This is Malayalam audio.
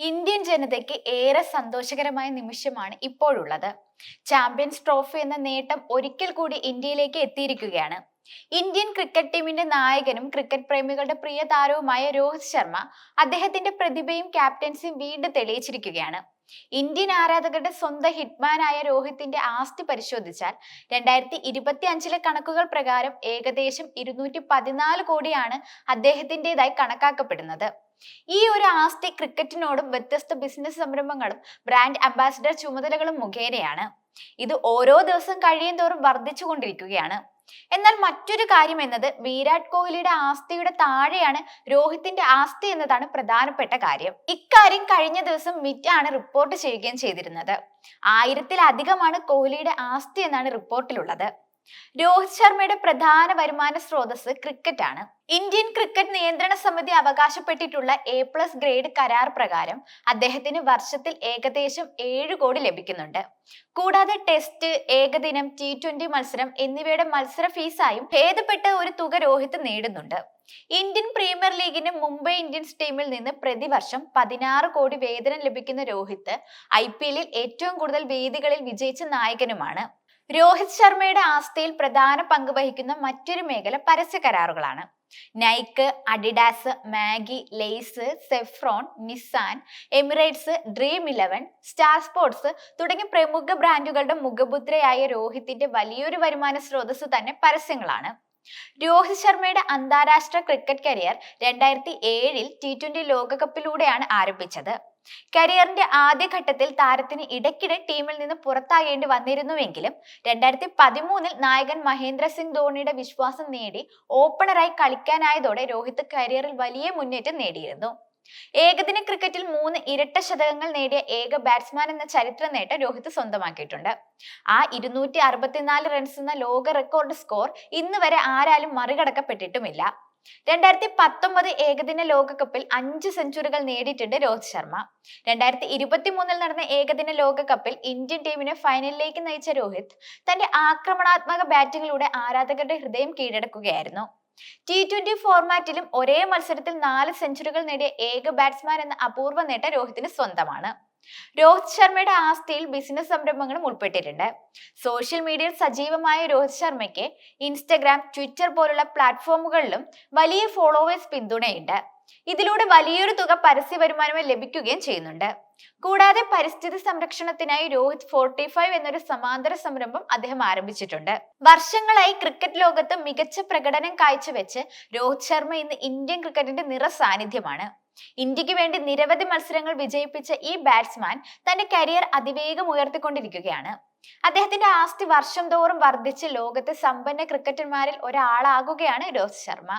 ഇന്ത്യൻ ജനതയ്ക്ക് ഏറെ സന്തോഷകരമായ നിമിഷമാണ് ഇപ്പോഴുള്ളത്. ചാമ്പ്യൻസ് ട്രോഫി എന്ന നേട്ടം ഒരിക്കൽ കൂടി ഇന്ത്യയിലേക്ക് എത്തിയിരിക്കുകയാണ്. ഇന്ത്യൻ ക്രിക്കറ്റ് ടീമിന്റെ നായകനും ക്രിക്കറ്റ് പ്രേമികളുടെ പ്രിയ താരവുമായ രോഹിത് ശർമ്മ അദ്ദേഹത്തിന്റെ പ്രതിഭയും ക്യാപ്റ്റൻസിയും വീണ്ടും തെളിയിച്ചിരിക്കുകയാണ്. ഇന്ത്യൻ ആരാധകരുടെ സ്വന്തം ഹിറ്റ്മാനായ രോഹിത്തിന്റെ ആസ്തി പരിശോധിച്ചാൽ രണ്ടായിരത്തി ഇരുപത്തി അഞ്ചിലെ കണക്കുകൾ പ്രകാരം ഏകദേശം ഇരുന്നൂറ്റി പതിനാല് കോടിയാണ് അദ്ദേഹത്തിന്റെതായി കണക്കാക്കപ്പെടുന്നത്. ഈ ഒരു ആസ്തി ക്രിക്കറ്റിനോടും വ്യത്യസ്ത ബിസിനസ് സംരംഭങ്ങളും ബ്രാൻഡ് അംബാസിഡർ ചുമതലകളും മുഖേനയാണ്. ഇത് ഓരോ ദിവസം കഴിയും തോറും വർദ്ധിച്ചുകൊണ്ടിരിക്കുകയാണ് എന്നാൽ മറ്റൊരു കാര്യം എന്നത് വിരാട് കോഹ്ലിയുടെ ആസ്തിയുടെ താഴെയാണ് രോഹിത്തിന്റെ ആസ്തി എന്നതാണ് പ്രധാനപ്പെട്ട കാര്യം. ഇക്കാര്യം കഴിഞ്ഞ ദിവസം മിറ്റ് ആണ് റിപ്പോർട്ട് ചെയ്യുകയും ചെയ്തിരുന്നത്. ആയിരത്തിലധികമാണ് കോഹ്ലിയുടെ ആസ്തി എന്നാണ് റിപ്പോർട്ടിലുള്ളത്. രോഹിത് ശർമ്മയുടെ പ്രധാന വരുമാന സ്രോതസ് ക്രിക്കറ്റാണ് ഇന്ത്യൻ ക്രിക്കറ്റ് നിയന്ത്രണ സമിതി അവകാശപ്പെട്ടിട്ടുള്ള എ പ്ലസ് ഗ്രേഡ് കരാർ പ്രകാരം അദ്ദേഹത്തിന് വർഷത്തിൽ ഏകദേശം ഏഴ് കോടി ലഭിക്കുന്നുണ്ട്. കൂടാതെ ടെസ്റ്റ് ഏകദിനം ടി ട്വന്റി മത്സരം എന്നിവയുടെ മത്സര ഫീസായും ഭേദപ്പെട്ട ഒരു തുക രോഹിത് നേടുന്നുണ്ട്. ഇന്ത്യൻ പ്രീമിയർ ലീഗിന് മുംബൈ ഇന്ത്യൻസ് ടീമിൽ നിന്ന് പ്രതിവർഷം പതിനാറ് കോടി വേതനം ലഭിക്കുന്ന രോഹിത് ഐ ഏറ്റവും കൂടുതൽ വേദികളിൽ വിജയിച്ച നായകനുമാണ്. രോഹിത് ശർമ്മയുടെ ആസ്തിയിൽ പ്രധാന പങ്ക് വഹിക്കുന്ന മറ്റൊരു മേഖല പരസ്യ കരാറുകളാണ്. Nike Adidas Maggi Lay's സെഫ്രോൺ Nissan Emirates Dream Eleven Star Sports തുടങ്ങിയ പ്രമുഖ ബ്രാൻഡുകളുടെ മുഖമുദ്രയായ രോഹിത്തിന്റെ വലിയൊരു വരുമാന സ്രോതസ് തന്നെ പരസ്യങ്ങളാണ്. രോഹിത് ശർമ്മയുടെ അന്താരാഷ്ട്ര ക്രിക്കറ്റ് കരിയർ രണ്ടായിരത്തി ഏഴിൽ ടി ട്വന്റി ലോകകപ്പിലൂടെയാണ് ആരംഭിച്ചത്. കരിയറിന്റെ ആദ്യഘട്ടത്തിൽ താരത്തിന് ഇടയ്ക്കിടെ ടീമിൽ നിന്ന് പുറത്താകേണ്ടി വന്നിരുന്നുവെങ്കിലും രണ്ടായിരത്തി പതിമൂന്നിൽ നായകൻ മഹേന്ദ്ര സിംഗ് ധോണിയുടെ വിശ്വാസം നേടി ഓപ്പണറായി കളിക്കാനായതോടെ രോഹിത് കരിയറിൽ വലിയ മുന്നേറ്റം നേടിയിരുന്നു. ഏകദിന ക്രിക്കറ്റിൽ മൂന്ന് ഇരട്ട ശതകങ്ങൾ നേടിയ ഏക ബാറ്റ്സ്മാൻ എന്ന ചരിത്ര നേട്ടം രോഹിത് സ്വന്തമാക്കിയിട്ടുണ്ട്. ആ ഇരുന്നൂറ്റി അറുപത്തിനാല് റൺസ് എന്ന ലോക റെക്കോർഡ് സ്കോർ ഇന്ന് വരെ ആരാലും മറികടക്കപ്പെട്ടിട്ടുമില്ല. രണ്ടായിരത്തി പത്തൊമ്പത് ഏകദിന ലോകകപ്പിൽ അഞ്ച് സെഞ്ചുറികൾ നേടിയിട്ടുണ്ട് രോഹിത് ശർമ്മ. രണ്ടായിരത്തി ഇരുപത്തി മൂന്നിൽ നടന്ന ഏകദിന ലോകകപ്പിൽ ഇന്ത്യൻ ടീമിനെ ഫൈനലിലേക്ക് നയിച്ച രോഹിത് തന്റെ ആക്രമണാത്മക ബാറ്റിങ്ങിലൂടെ ആരാധകരുടെ ഹൃദയം കീഴടക്കുകയായിരുന്നു. ടി ട്വന്റി ഫോർമാറ്റിലും ഒരേ മത്സരത്തിൽ നാല് സെഞ്ചുറികൾ നേടിയ ഏക ബാറ്റ്സ്മാൻ എന്ന അപൂർവ നേട്ടം രോഹിത്തിന് സ്വന്തമാണ്. രോഹിത് ശർമ്മയുടെ ആസ്തിയിൽ ബിസിനസ് സംരംഭങ്ങളും ഉൾപ്പെട്ടിട്ടുണ്ട്. സോഷ്യൽ മീഡിയയിൽ സജീവമായ രോഹിത് ശർമ്മയ്ക്ക് ഇൻസ്റ്റഗ്രാം ട്വിറ്റർ പോലുള്ള പ്ലാറ്റ്ഫോമുകളിലും വലിയ ഫോളോവേഴ്സ് പിന്തുണയുണ്ട്. ഇതിലൂടെ വലിയൊരു തുക പരസ്യ വരുമാനമായി ലഭിക്കുകയും ചെയ്യുന്നുണ്ട്. കൂടാതെ പരിസ്ഥിതി സംരക്ഷണത്തിനായി രോഹിത് ഫോർട്ടി ഫൈവ് എന്നൊരു സമാന്തര സംരംഭം അദ്ദേഹം ആരംഭിച്ചിട്ടുണ്ട്. വർഷങ്ങളായി ക്രിക്കറ്റ് ലോകത്ത് മികച്ച പ്രകടനം കാഴ്ചവെച്ച് രോഹിത് ശർമ്മ ഇന്ന് ഇന്ത്യൻ ക്രിക്കറ്റിന്റെ നിറ സാന്നിധ്യമാണ്. ഇന്ത്യയ്ക്ക് വേണ്ടി നിരവധി മത്സരങ്ങൾ വിജയിപ്പിച്ച ഈ ബാറ്റ്സ്മാൻ തന്റെ കരിയർ അതിവേഗം ഉയർത്തിക്കൊണ്ടിരിക്കുകയാണ്. അദ്ദേഹത്തിന്റെ ആസ്തി വർഷം തോറും വർദ്ധിച്ച് ലോകത്തെ സമ്പന്ന ക്രിക്കറ്റർമാരിൽ ഒരാളാകുകയാണ് രോഹിത് ശർമ്മ.